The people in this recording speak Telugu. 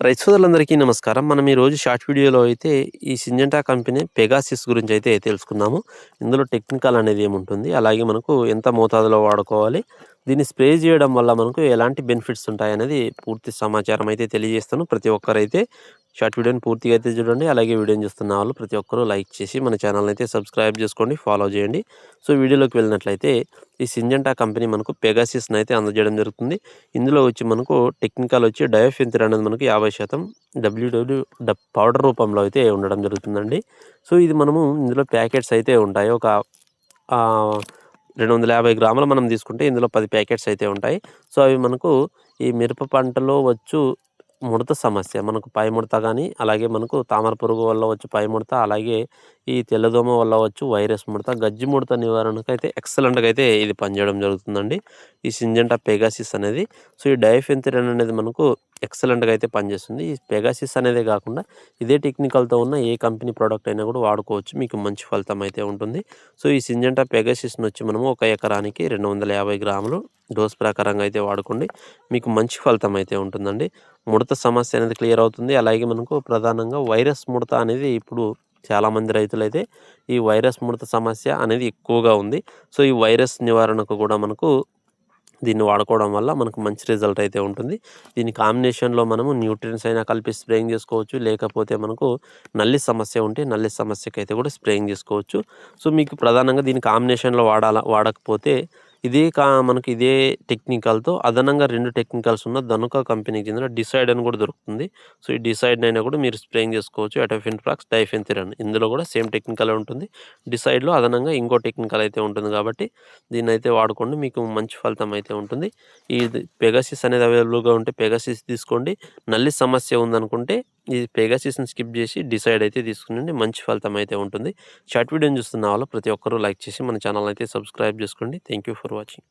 రైతు సోదరులందరికీ నమస్కారం. మనం ఈరోజు షార్ట్ వీడియోలో అయితే ఈ సింజెంటా కంపెనీ పెగాసిస్ గురించి అయితే తెలుసుకుందాము. ఇందులో టెక్నికల్ అనేది ఏముంటుంది అలాగే మనకు ఎంత మోతాదులో వాడుకోవాలి దీన్ని స్ప్రే చేయడం వల్ల మనకు ఎలాంటి బెనిఫిట్స్ ఉంటాయి అనేది పూర్తి సమాచారం అయితే తెలియజేస్తాను. ప్రతి ఒక్కరైతే షార్ట్ వీడియోని పూర్తిగా అయితే చూడండి. అలాగే వీడియోని చూస్తున్న వాళ్ళు ప్రతి ఒక్కరూ లైక్ చేసి మన ఛానల్ అయితే సబ్స్క్రైబ్ చేసుకోండి ఫాలో చేయండి. సో వీడియోలోకి వెళ్ళినట్లయితే ఈ సింజెంటా కంపెనీ మనకు పెగాసిస్ని అయితే అందజేయడం జరుగుతుంది. ఇందులో వచ్చి మనకు టెక్నికల్ వచ్చి డయోఫెంతిర్ అనేది మనకు యాభై శాతం డబ్ల్యూడబ్ల్యూ పౌడర్ రూపంలో అయితే ఉండడం జరుగుతుందండి. సో ఇది మనము ఇందులో ప్యాకెట్స్ అయితే ఉంటాయి. ఒక రెండు వందల యాభై గ్రాములు మనం తీసుకుంటే ఇందులో పది ప్యాకెట్స్ అయితే ఉంటాయి. సో అవి మనకు ఈ మిరప పంటలో వచ్చు ముడత సమస్య. మనకు పై ముడత కానీ అలాగే మనకు తామర పురుగు వల్ల వచ్చి పై ముడత అలాగే ఈ తెల్లదోమ వల్ల వచ్చు వైరస్ ముడత గజ్జి ముడత నివారణకు అయితే ఎక్సలెంట్గా అయితే ఇది పనిచేయడం జరుగుతుందండి. ఈ సింజెంటా పెగాసిస్ అనేది సో ఈ డైఫెంథిరన్ అనేది మనకు ఎక్సలెంట్గా అయితే పనిచేస్తుంది. ఈ పెగాసిస్ అనేదే కాకుండా ఇదే టెక్నికల్తో ఉన్న ఏ కంపెనీ ప్రోడక్ట్ అయినా కూడా వాడుకోవచ్చు మీకు మంచి ఫలితం అయితే ఉంటుంది. సో ఈ సింజెంటా పెగాసిస్ని వచ్చి మనము ఒక ఎకరానికి రెండు వందల యాభై గ్రాములు డోస్ ప్రకారంగా అయితే వాడుకోండి. మీకు మంచి ఫలితం అయితే ఉంటుందండి. ముడత సమస్య అనేది క్లియర్ అవుతుంది. అలాగే మనకు ప్రధానంగా వైరస్ ముడత అనేది ఇప్పుడు చాలామంది రైతులైతే ఈ వైరస్ ముడత సమస్య అనేది ఎక్కువగా ఉంది. సో ఈ వైరస్ నివారణకు కూడా మనకు దీన్ని వాడుకోవడం వల్ల మనకు మంచి రిజల్ట్ అయితే ఉంటుంది. దీని కాంబినేషన్లో మనము న్యూట్రియన్స్ అయినా కలిపి స్ప్రేయింగ్ చేసుకోవచ్చు. లేకపోతే మనకు నల్లి సమస్య ఉంటే నల్లి సమస్యకి అయితే కూడా స్ప్రేయింగ్ చేసుకోవచ్చు. సో మీకు ప్రధానంగా దీని కాంబినేషన్లో వాడాల వాడకపోతే ఇదే కా మనకి ఇదే టెక్నికల్తో అదనంగా రెండు టెక్నికల్స్ ఉన్న ధనుక కంపెనీకి చెందిన డిసైడ్ అని కూడా దొరుకుతుంది. సో ఈ డిసైడ్ అయినా కూడా మీరు స్ప్రేయింగ్ చేసుకోవచ్చు. ఎటోఫిన్ డైఫిన్ తిరన్. ఇందులో కూడా సేమ్ టెక్నికల్ ఉంటుంది. డిసైడ్లో అదనంగా ఇంకో టెక్నికల్ అయితే ఉంటుంది కాబట్టి దీన్ని అయితే వాడుకోండి. మీకు మంచి ఫలితం అయితే ఉంటుంది. ఈ పెగసిస్ అనేది అవైలబుల్గా ఉంటే పెగాసిస్ తీసుకోండి. నల్లి సమస్య ఉందనుకుంటే ఈ పెగాసిస్ని స్కిప్ చేసి డిసైడ్ అయితే తీసుకునండి. మంచి ఫలితం అయితే ఉంటుంది. షార్ట్ వీడియోని చూస్తున్న వాళ్ళు ప్రతి ఒక్కరూ లైక్ చేసి మన ఛానల్ అయితే సబ్స్క్రైబ్ చేసుకోండి. Thank you for watching